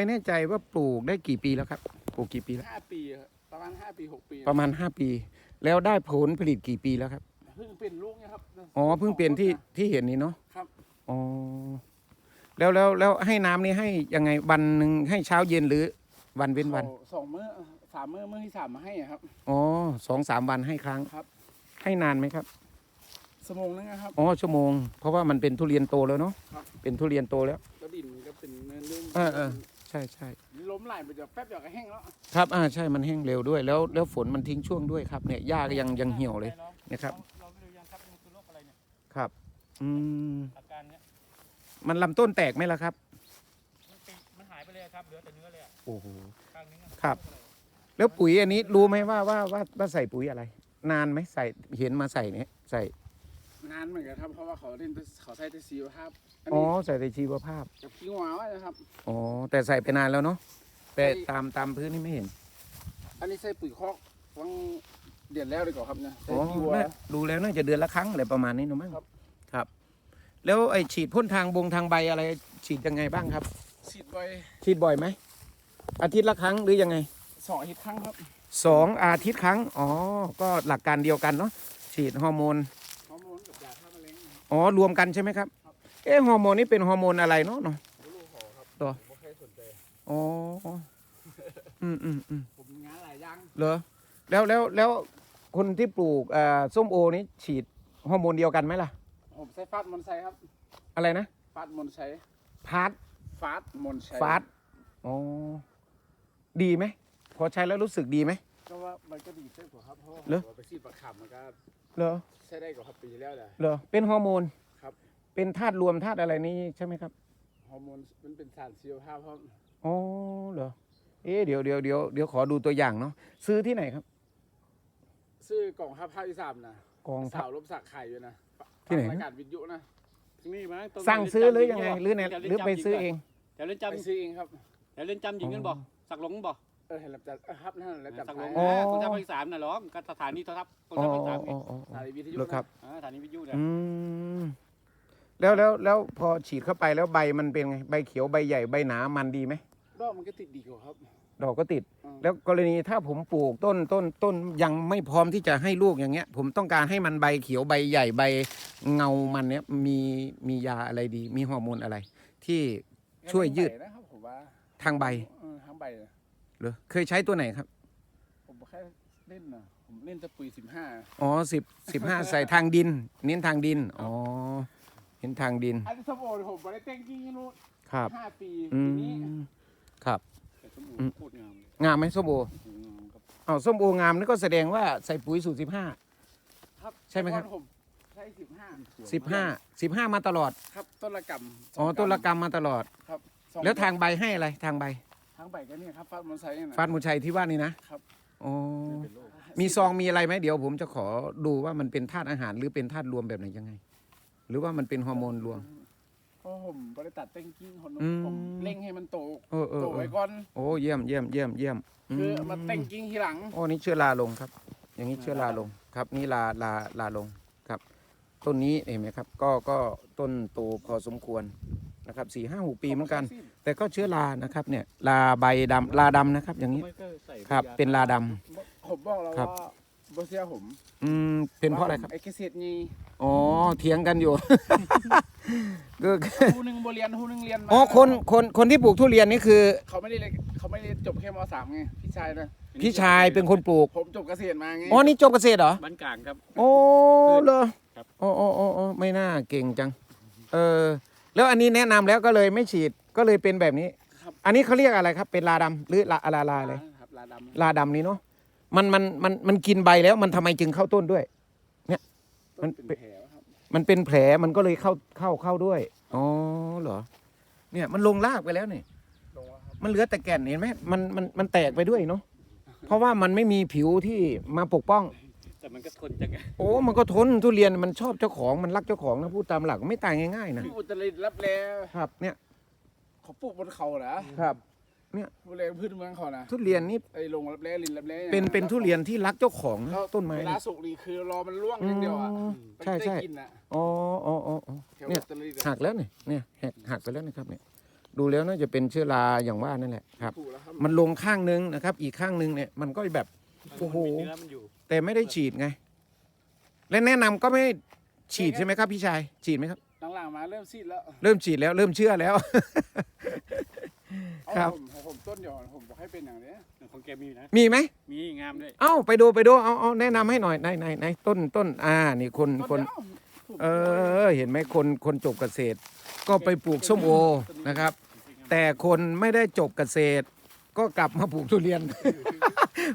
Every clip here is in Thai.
ไม่แน่ใจว่าปลูกได้กี่ปีแล้วครับ ปลูกกี่ปีแล้ว ห้าปีครับประมาณห้าปีหกปีประมาณ 5 ปี แล้วได้ผลผลิตกี่ปีแล้วครับ เพิ่งเป็นลูกเนี่ยครับอ๋อ เพิ่งเปลี่ยนที่ที่เห็นนี่เนาะ ครับ อ๋อ แล้วแล้วแล้วให้น้ำนี่ให้ยังไงวันหนึ่งให้เช้าเย็นหรือวันเว้นวันขาสองมื้อสามมื้อมื้อที่สามมาให้อะครับ อ๋อสองสามวันให้ครั้งครับ ให้นานไหมครับ สมงนึงนะครับ อ๋อ ชั่วโมง เพราะว่ามันเป็นทุเรียนโตแล้วเนาะ ครับ เป็นทุเรียนโตแล้ว แล้วดินมันก็เป็นเนื้อเรื่องเออเออ ใช่ใช่ล้มไหลไปเดี๋ยวแป๊บเดียวก็แห้งแล้วครับอ่าใช่มันแห้งเร็วด้วย แล้วแล้วฝนมันทิ้งช่วงด้วยครับเนี่ยหญ้าก็ยังยังเหี่ยวเลยนะครับเราไม่รู้ยังครับมันคือโรคอะไรเนี่ยครับอืมอาการเนี้ยมันลำต้นแตกไหมล่ะครับมันเป็นมันหายไปเลยครับเหลือแต่เนื้อเลยอะโอ้โหข้างนี้อะครับ แล้วปุ๋ยอันนี้รู้ไหมว่าว่าว่าว่าใส่ปุ๋ยอะไร นานไหมใส่เห็นมาใส่เนี่ยใส่ นานเหมือนกันครับ เพราะว่าเขาเล่นเขาใช้แต่สีวภาพอันอ๋อนี้ใส่แต่ชีวภาพกับขี้หวาวนะครับ อ๋อแต่ใส่ไปนานแล้วเนาะแต่ใช่ ตามตามพื้นนี่ไม่เห็นอันนี้ใส่ปุ๋ยคอกวังเดือนแล้วดีกว่าครับเนี่ยใส่อ๋อขี้วัวน่าดูแล้วน่าจะเดือนละครั้งอะไรประมาณนี้เนอะมั้งครับ ครับ แล้วไอ้ฉีดพ่นทางบงทางใบอะไร ฉีดยังไงบ้างครับ ฉีดไปฉีดบ่อยไหมอาทิตย์ละครั้งหรือยังไง สองอาทิตย์ครั้งครับ สองอาทิตย์ครั้ง อ๋อ ก็หลักการเดียวกันเนาะ ฉีดฮอร์โมนฮอร์โมน อ๋อรวมกันใช่ไหมครับ เอ๊ะฮอร์โมนนี่เป็นฮอร์โมนอะไรเนาะเนาะผมรู้หอครับตัวผมไม่ค่อยสนใจอ๋ออืมอืมอืมผมมีงานหลายอย่างเหรอแล้วแล้วแล้วคนที่ปลูกอ่าส้มโอนี่ฉีดฮอร์โมนเดียวกันไหมล่ะ ผมใช้ฟาดมอนไซครับอะไรนะฟาดมอนไซพาร์ทฟาดมอนไซฟาสอ๋อดีไหมพอใช้แล้วรู้สึกดีไหมก็ว่ามันก็ดีเส้นกว่าครับเพราะว่าเหรอผมไปซีดประคำมันก็ เหรอใช้ได้กว่าครับปีที่แล้วแหละ เหรอเป็นฮอร์โมนครับ เป็นธาตุรวมธาตุอะไรนี่ใช่ไหมครับฮอร์โมนมันเป็นสารชีวภาพเพราะอ๋อเหรอเอ๊ะเดี๋ยวเดี๋ยวเดี๋ยวเดี๋ยวขอดูตัวอย่างเนาะซื้อที่ไหนครับ ซื้อกล่องห้าภาคที่สามนะกองทัสาพวลบสักไข่อยู่นะที่ไหนฟังรายการวิทยุนะนี่มั้งตสั่งซื้อหรือยังไงหรือในเดี๋ยวหรือไปซื้อเองเดี๋ยวเล่นไปจำซื้อเองครับเดี๋ยวเล่นจำหญิงกันบ่สักหลงบ่ เออเห็นแล้วจัดเออครับนั่นแหละจัดสักไปหลงอ๋อ นะคนทัพภาคที่สามน่ะหรอก็สถานีโทรทัศน์คนอ๋อทัพภาคที่สามอ๋ออ๋อสายวิทยุเหรอครับ อ่าสถานีวิทยุเนี่ยอืมแล้วแล้วแล้วพอฉีดเข้าไปแล้วใบมันเป็นไงใบเขียวใบใหญ่ใบหนามันดีไหมดอกมันก็ติดดีกว่าครับ ดอกก็ติด อืม แล้วกรณีถ้าผมปลูกต้นต้นต้นยังไม่พร้อมที่จะให้ลูกอย่างเงี้ย ผมต้องการให้มันใบเขียวใบใหญ่ใบเงามันเนี้ยมีมียาอะไรดี มีฮอร์โมนอะไร ที่ช่วยยืดใบนะครับผมว่าทางใบ เออทางใบนะเหรอเคยใช้ตัวไหนครับ ผมแค่เล่นนะผมเล่นแตะปุ๋ยสิบห้าอ๋อสิบสิบห้าใส่ทางดิน เน้นทางดิน อ๋อเห็นทางดิน อันนี้สมโอผมไม่ได้เต้นกิ้งนู้นครับห้าปีอืทีนี้มครับ แต่สมบูรอืมณ์โคตรงามเลยงามไหมส้มโองามครับ อ๋อส้มโองามนี่ก็แสดงว่าใส่ปุ๋ยสูตรสิบห้า ครับใช่ไหมครับแต่ก่อนผมใช้สิบห้าสิบห้าสิบห้ามาตลอด ครับต้นละกำสอ๋องต้นละกรรมมาตลอด ครับสอแล้วทางใบให้อะไรทางใบ ทางใบก็เนี่ยครับฟาดมอนไซค์นะ ฟาดมูชัยที่ว่านี่นะครับ อ๋อเป็นโรคมีซองมีอะไรไหมเดี๋ยวผมจะขอดูว่ามันเป็นธาตุอาหารหรือเป็นธาตุรวมแบบไหนยังไง หรือว่ามันเป็นฮอร์โมนรวม เพราะผมบริตัดเต้นกิ้งคนอืม ผมเร่งให้มันโตเออเออโตเอไว้อก่อนโอ้เยี่ยมเยี่ยมเยี่ยมเยี่ยมคือมาเต้นกิ้งทีหลัง โอ้นี่เชื้อราลงครับ อย่างนี้เชื้อราลงครับ นี่ลาลาลาลงครับ ต้นนี้เห็นไหมครับ ก็ก็ต้นโตพอสมควรนะครับสี่ห้าหกปีเหมือนกัน แต่ก็เชื้อรานะครับเนี่ยลาใบดำลาดำนะครับ อย่างนี้ไม่ก็ใส่ครับยาเป็นลาดำ ผมบอกแล้วครับ ว่าบเสียผมอืมเป็นเพราะอะไรครับ ไอ้เกษตรนี่อ๋อเถียงกันอยู่ ก็ผู้หนึ่งบเรียนผู้หนึ่งเรียนมาอ๋อคนคนคนที่ปลูกทุเรียนนี่คือ เขาไม่ได้เรียนเขาไม่ได้จบแค่มสามไงพี่ชายนะพี่ชายเป็นคนปลูกผมจบเกษตรมาไงอ๋อนี่จบเกษตรเหรอ บ้านกลางครับ โอ้เหรอครับ โอ้โอ้โอ้โอ้ไม่น่าเก่งจัง เออ แล้วอันนี้แนะนำแล้วก็เลยไม่ฉีดก็เลยเป็นแบบนี้ ครับอันนี้เขาเรียกอะไรครับ เป็นลาดำหรือลาลาลาอะไร ครับลาดำลาดำนี่เนาะมันมันมันมันกินใบแล้วมันทำไมจึงเข้าต้นด้วยมัมันนเป็นแผลครับมันเป็นแผลมันก็เลยเข้าเข้าเข้าด้วย อ๋อเหรอ เนี่ยมันลงรากไปแล้วเนี่ยลงแล้วครับมันเหลือแต่แก่นเห็นไหมมันมันมันแตกไปด้วยเนาะ เพราะว่ามันไม่มีผิวที่มาปกป้อง แต่มันก็ทนจังไงโอ้ มันก็ทนทุเรียนมันชอบเจ้าของมันรักเจ้าของนะพูดตามหลักไม่ตายง่ายๆนะพี่อุตรดิตถ์รับแลครับ เนี่ยเขาปลูกบนเขาเหรอครับดูแลพืชเมืองเขานะทุเรียนนี่ไอ้ลงรับแลลินรับแลเป็นเป็นทุเรียนที่รักเจ้าของนะแล้วต้นไม้เวลาเนี่ยสุกดีคือรอมันร่วงอย่างเดียวอะอืมมันใช่ได้ใช่กินอะอ๋ออ๋ออ๋ออ๋อ แถวเนี่ย อุตรดิตถ์หัอะกแล้วเนี่ยเนี่ยหักหักไปแล้วนะครับเนี่ย ดูแล้วน่าจะเป็นเชื้อราอย่างว่านั่นแหละครับถูกแล้วครับมันลงข้างนึงนะครับ อีกข้างนึงเนี่ยมันก็แบบ โอ้โห มันมีเนื้อมันอยู่ แต่ไม่ได้ฉีดไง และแนะนำก็ไม่ฉีดใช่ไหมครับ พี่ชาย ฉีดไหมครับ หลังๆมาเริ่มซีดแล้วเริ่มฉีดแล้ว เริ่มเชื่อแล้ว เอาครับ ผมผมต้นเดียวผมบอกให้เป็นอย่างนี้ของแกมีนะ มีไหม มีงามด้วยเอ้าไปดูไปดูเอาเอาแนะนำให้หน่อยไหนไหนไหนต้นต้นอ่านี่คนต้นคนเดียวผมเออเห็นไหมคนคนจบเกษตร ก็ไปปลูกส้มโอนะครับ แต่คนไม่ได้จบเกษตร ก็กลับมาปลูกทุเรียน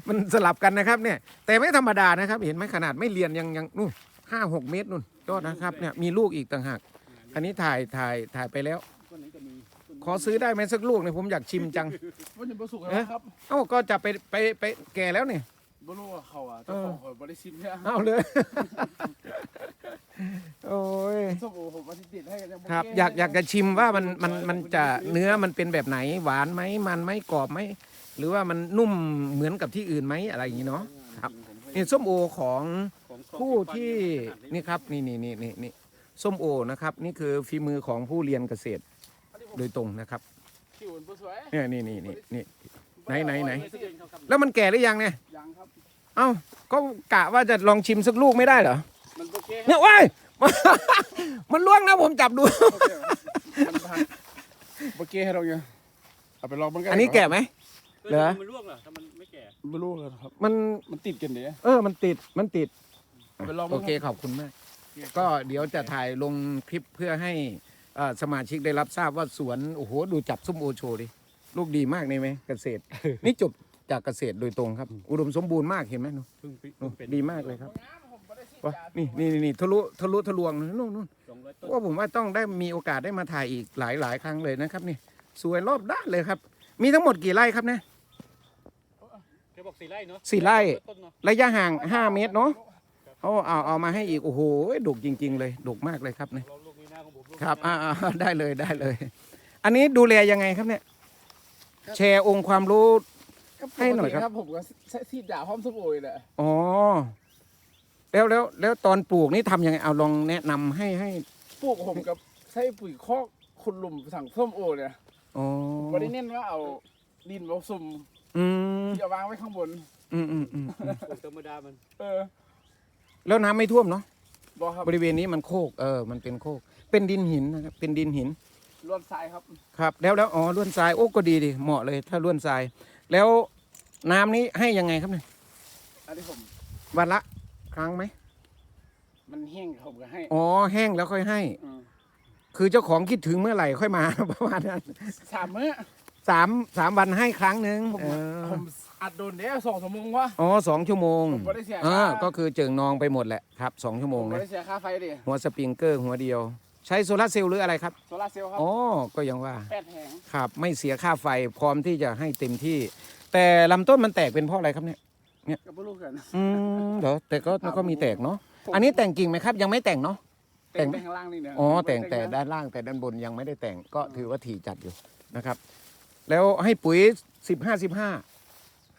มันสลับกันนะครับเนี่ย แต่ไม่ธรรมดานะครับ เห็นไหมขนาดไม่เรียนยังยังนู่นห้าหกเมตรนู่นยอดนะครับเนี่ยมีลูกอีกต่างหากอันนี้ถ่ายถ่ายถ่ายไปแล้วต้นนี้ก็มีต้นนี้ขอซื้อได้ไหมสักลูกเนี่ยผมอยากชิมจังมันยังประสุกเอ๊ะแล้วครับเอ้าก็จะไปไปไปแก่แล้วเนี่ยบรู้ว่าเขาอะเจ้าของเขาบริสิทธิ์เนี่ยเอาเลย โอ้ยส้มโอผมมาติดให้กันยังครับแอยากอยากจะชิมว่ามันมันมันจะเนื้อมันเป็นแบบไหน หวานไหมมันไหมกรอบไหม หรือว่ามันนุ่มเหมือนกับที่อื่นไหมอะไรอย่างนี้เนาะครับนี่ส้มโอของของผู้ที่นี่ครับนี่นี่นี่นี่นี่ส้มโอนะครับ นี่คือฝีมือของผู้เรียนเกษตรโดยตรงนะครับคิวมันบ่สวยเนี่ยนี่นี่นี่นี่ไหนไหนไหนไม่ซื้อเองเขาครับแล้วมันแก่หรือยังเนี่ยยังครับเอ้าก็กะว่าจะลองชิมสักลูกไม่ได้เหรอมันโอเคคเนี่รับยว้ายมันล่วงนะผมจับดูโอเคครับมันพันโอเคให้เราเนี่ยเอาไปลองมันกันอันนี้แก่ไหม เหรอมันร่วงเหรอถ้ามันไม่แก่ไม่รู้เลยครับ มันมันติดกันเดี๋ยวเออมันติดมันติด ไปลองโอเคขอบคุณมาก ก็เดี๋ยวจะถ่ายลงคลิปเพื่อให้เอ่อสมาชิกได้รับทราบว่าสวนโอ้โหดูจับส้มโอโชว์ดิลูกดีมากนี่ไหมเกษตร นี่จบจากเกษตรโดยตรงครับ อุดมสมบูรณ์มากเห็นไหมหนูเพิ่งหนูเป็นดีมากเลยครับวะนี่นี่นี่นี่ทะลุทะลุทะลวงนู่นนู่นสองร้อยต้นว่าผมว่าต้องได้มีโอกาสได้มาถ่ายอีกหลายหลายครั้งเลยนะครับนี่สวยรอบด้านเลยครับ มีทั้งหมดกี่ไร่ครับเนี่ยแก บอกสี่ไร่เนาะสี่ไร่ ต้นเนาะระยะห่าง 5 เมตรเนาะเขาเอาเอามาให้อีก โอ้โหดุกจริง ๆ เลยดุกมากเลยครับเนี่ยเราลูกนี้หน้าของผมลูกครับนี้อ่าหน้าๆได้เลยได้เลย อันนี้ดูแลยังไงครับเนี่ย แชร์องค์ความรู้ ให้หน่อยครับผมก็ซีดยาพร้อมส้มโอเลยแหละอ๋อแล้วแล้วแล้วตอนปลูกนี่ทำยังไงเอาลองแนะนำให้ให้ปลูกผมกับใช้ปุ๋ยคอกขุดหลุมสั่งส้มโอเนี่ยอ๋อไม่ได้เน้นว่าเอาดินผสม อืมที่เอาวางไว้ข้างบนอืมอืมอืมปลูกธรรมดามันเออแล้วน้ำไม่ท่วมเนาะบอกครับบริเวณนี้มันโคกเออมันเป็นโคก เป็นดินหินนะครับเป็นดินหิน ลวดทรายครับ ครับแล้วแล้วอ๋อล้วนทรายโอ้ก็ดีดิเหมาะเลยถ้าล้วนทราย แล้วน้ำนี้ให้ยังไงครับเนี่ยอันนี้ผม วันละครั้งไหมมันแห้งผมก็ให้อ๋อแห้งแล้วค่อยให้ อืมคือเจ้าของคิดถึงเมื่อไหร่ค่อยมา ประมาณนั้นสามมื้อ สามสามวันให้ครั้งหนึ่งผมเออผมอัดโดนเนี้ยสองชั่วโมงวะ อ๋อสองชั่วโมงผมบ่ได้เสียเออค่าก็คือเจิงนองไปหมดแหละครับสองชั่วโมงผมไม่นะได้เสียค่าไฟดิหัวสปริงเกอร์หัวเดียว ใช้โซลาร์เซลล์หรืออะไรครับโซลาร์เซลล์ครับอ๋อก็ยังว่า แปดแผงครับไม่เสียค่าไฟพร้อมที่จะให้เต็มที่ แต่ลำต้นมันแตกเป็นเพราะอะไรครับเนี่ยก็ไม่รู้กัน อืมเดี๋ยวแต่ก็ก็มีแตกเนาะอันนี้แต่งกิ่งไหมครับ ยังไม่แต่งเนาะ แต่แต่งง ไปข้างล่างนี่เนี่ยอ๋อแต่งแต่ได้ด้านล่างแต่ด้านบนยังไม่ได้แต่งก็ถือว่าถี่จัดอยู่นะครับ แล้วให้ปุ๋ยสิบห้าสิบห้า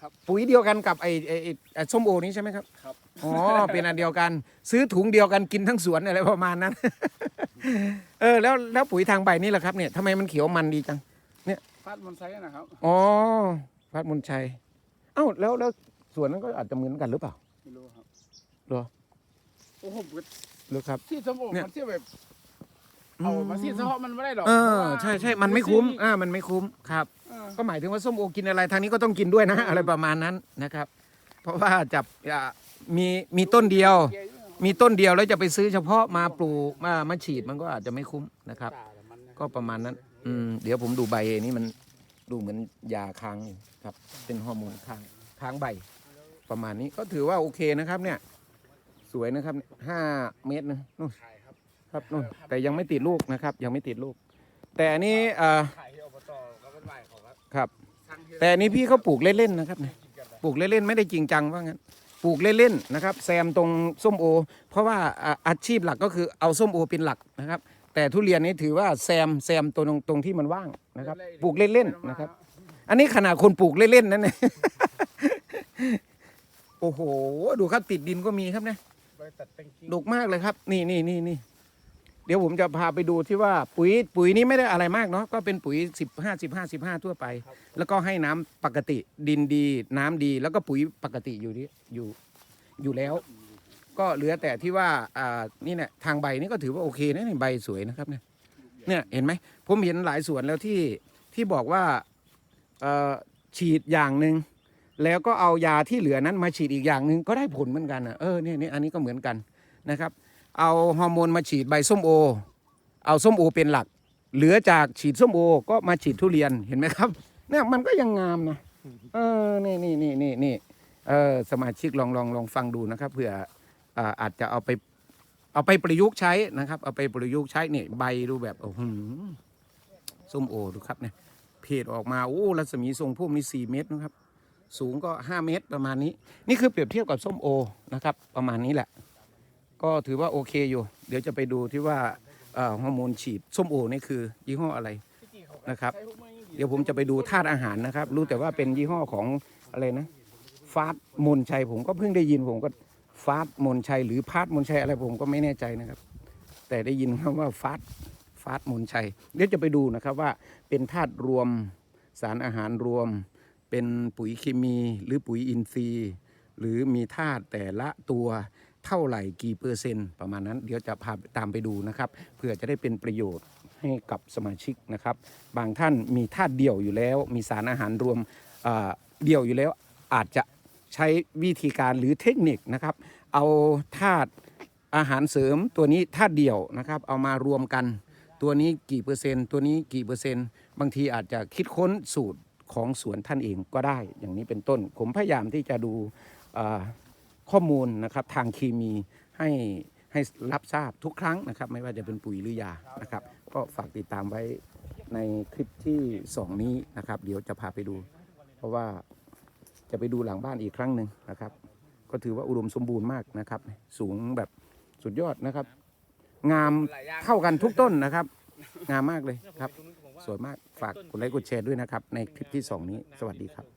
ครับปุ๋ยเดียวกันกับไอ้ไอ้ไอ้ไอ้ส้มโอนี้ใช่ไหมครับครับ อ๋อ เป็นอันเดียวกัน ซื้อถุงเดียวกันกินทั้งสวนอะไรประมาณนั้น เออแล้วแล้วปุ๋ยทางใบนี่แหละครับเนี่ยทำไมมันเขียวมันดีจังฟาดมันไซส์นะครับ อ๋อพัดมนชัยเอ้าแล้วแล้วสวนนั้นก็อาจจะเหมือนกันหรือเปล่า ไม่รู้ครับเหรอ โอ้ผมก็หรือครับ ที่ส้มโอเนี่ย มันเทียบแบบเอามาซีดเฉพาะมันไม่ได้หรอกเอพราะอว่าใช่ใช่มันไม่คุ้มอ่ามันไม่คุ้มครับเออ ก็หมายถึงว่าส้มโอกินอะไรทางนี้ก็ต้องกินด้วยนะ อะไรประมาณนั้นนะครับ เพราะว่าจับอ่ามีมีต้นเดียว มีต้นเดียวแล้วจะไปซื้อเฉพาะมาปลูกมามาฉีดมันก็อาจจะไม่คุ้มนะครับ ก็ประมาณนั้น อืมเดี๋ยวผมดูใบนี้มันดูเหมือนยาค้างอยู่ครับ เป็นฮอร์โมนค้างค้างใบ ประมาณนี้ก็ถือว่าโอเคนะครับ เนี่ย สวยนะครับห้าเมตรนะนู่นครับนู่นแต่ยังไม่ติดลูกนะครับ ยังไม่ติดลูก แต่อันนี้อ่า ไหวของครับครับ สั่งเถอะแต่อันนี้พี่เขาปลูกเล่นๆนะครับเนี่ยปลูกเล่นๆไม่ได้จริงจังว่างั้นปลูกเล่นๆนะครับ แซมตรงส้มโอ เพราะว่าอ่าอาชีพหลักก็คือเอาส้มโอเป็นหลักนะครับ แต่ทุเรียนนี้ถือว่าแซมแซมตรงตรงที่มันว่างนะครับ ปลูกเล่นๆนะครับ อันนี้ขนาดคนปลูกเล่นๆนั่นเองโอ้โห ดูครับติดดินก็มีครับเนี่ย ไปตัดแต่งกิ่งดกมากเลยครับ นี่นี่นี่นี่ เดี๋ยวผมจะพาไปดูที่ว่าปุ๋ยปุ๋ยนี้ไม่ได้อะไรมากเนาะก็เป็นปุ๋ย 15 15 15 ทั่วไป แล้วก็ให้น้ำปกติดินดีน้ำดี แล้วก็ปุ๋ยปกติอยู่ที่อยู่อยู่แล้ว ก็เหลือแต่ที่ว่าอ่านี่เนี่ยทางใบนี่ก็ถือว่าโอเคนะนี่ใบสวยนะครับเนี่ยเนี่ยเห็นไหมผมเห็นหลายสวนแล้วที่ที่บอกว่าเอ่อฉีดอย่างหนึ่งแล้วก็เอายาที่เหลือนั้นมาฉีดอีกอย่างหนึ่งก็ได้ผลเหมือนกันอะเออเนี่ยเนี่ยอันนี้ก็เหมือนกันนะครับ เอาฮอร์โมนมาฉีดใบส้มโอ เอาส้มโอเป็นหลัก เหลือจากฉีดส้มโอก็มาฉีดทุเรียนเห็นไหมครับ เนี่ยมันก็ยังงามนะเออนี่นี่นี่นี่นี่เออสมาชิกลองลองลองฟังดูนะครับเผื่ออ่าอาจจะเอาไปเอาไปประยุกต์ใช้นะครับ เอาไปประยุกต์ใช้เนี่ยใบดูแบบโอ้โหส้มโอดูครับเนี่ยเพจออกมาโอ้รัศมีทรงพุ่มนี่สี่เมตรนะครับ สูงก็ห้าเมตรประมาณนี้ นี่คือเปรียบเทียบกับส้มโอนะครับ ประมาณนี้แหละ ก็ถือว่าโอเคอยู่ เดี๋ยวจะไปดูที่ว่าฮอร์โมนฉีดส้มโอนี่คือยี่ห้ออะไรนะครับ เดี๋ยวผมจะไปดูธาตุอาหารนะครับ รู้แต่ว่าเป็นยี่ห้อของอะไรนะฟาสมนชัยผมก็เพิ่งได้ยินผมก็ฟาสมนชัยหรือพาสมนชัยอะไรผมก็ไม่แน่ใจนะครับ แต่ได้ยินคำว่าฟาสฟาสมนชัยเดี๋ยวจะไปดูนะครับว่าเป็นธาตุรวมสารอาหารรวม เป็นปุ๋ยเคมีหรือปุ๋ยอินทรีย์ หรือมีธาตุแต่ละตัว เท่าไหร่กี่เปอร์เซ็นต์ประมาณนั้น เดี๋ยวจะพาตามไปดูนะครับเพื่อจะได้เป็นประโยชน์ให้กับสมาชิกนะครับ บางท่านมีธาตุเดี่ยวอยู่แล้ว มีสารอาหารรวมเเดี่ยวอยู่แล้วอาจจะใช้วิธีการหรือเทคนิคนะครับ เอาธาตุอาหารเสริมตัวนี้ธาตุเดี่ยวนะครับ เอามารวมกัน ตัวนี้กี่เปอร์เซ็นต์ ตัวนี้กี่เปอร์เซ็นต์ บางทีอาจจะคิดค้นสูตรของสวนท่านเองก็ได้ อย่างนี้เป็นต้น ผมพยายามที่จะดู ข้อมูลนะครับทางเคมีให้ให้รับทราบทุกครั้งนะครับ ไม่ว่าจะเป็นปุ๋ยหรือยานะครับ ก็ฝากติดตามไว้ในคลิปที่สองนี้นะครับ เดี๋ยวจะพาไปดู เพราะว่าจะไปดูหลังบ้านอีกครั้งหนึ่งนะครับ ก็ถือว่าอุดมสมบูรณ์มากนะครับ สูงแบบสุดยอดนะครับ งามเท่ากันทุกต้นนะครับ งามมากเลยครับ สวยมากฝากกดไลค์กดแชร์ด้วยนะครับ ในคลิปที่ 2 นี้สวัสดีครับ